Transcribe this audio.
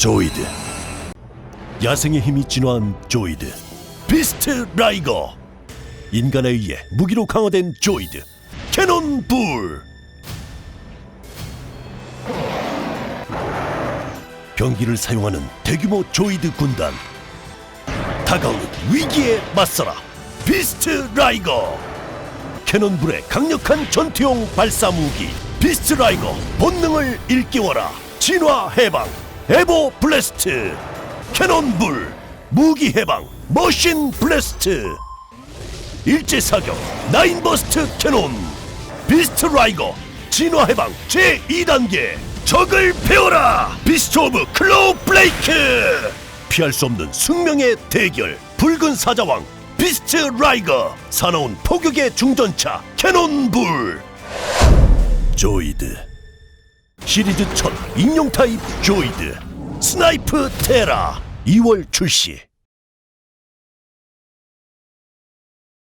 조이드. 야생의 힘이 진화한 조이드. 비스트 라이거. 인간에 의해 무기로 강화된 조이드. 캐논 불. 병기를 사용하는 대규모 조이드 군단. 다가오는 위기에 맞서라. 비스트 라이거. 캐논불의 강력한 전투용 발사 무기. 비스트 라이거 본능을 일깨워라. 진화 해방 에보 블래스트. 캐논불 무기 해방 머신 블래스트. 일제 사격 나인버스트 캐논. 비스트 라이거 진화 해방 제 2단계. 적을 배워라. 비스트 오브 클로우 블레이크. 피할 수 없는 숙명의 대결. 붉은 사자왕 비스트 라이거. 사나운 포격의 중전차 캐논불. 조이드 시리즈 첫 인용 타입 조이드 스나이프 테라 2월 출시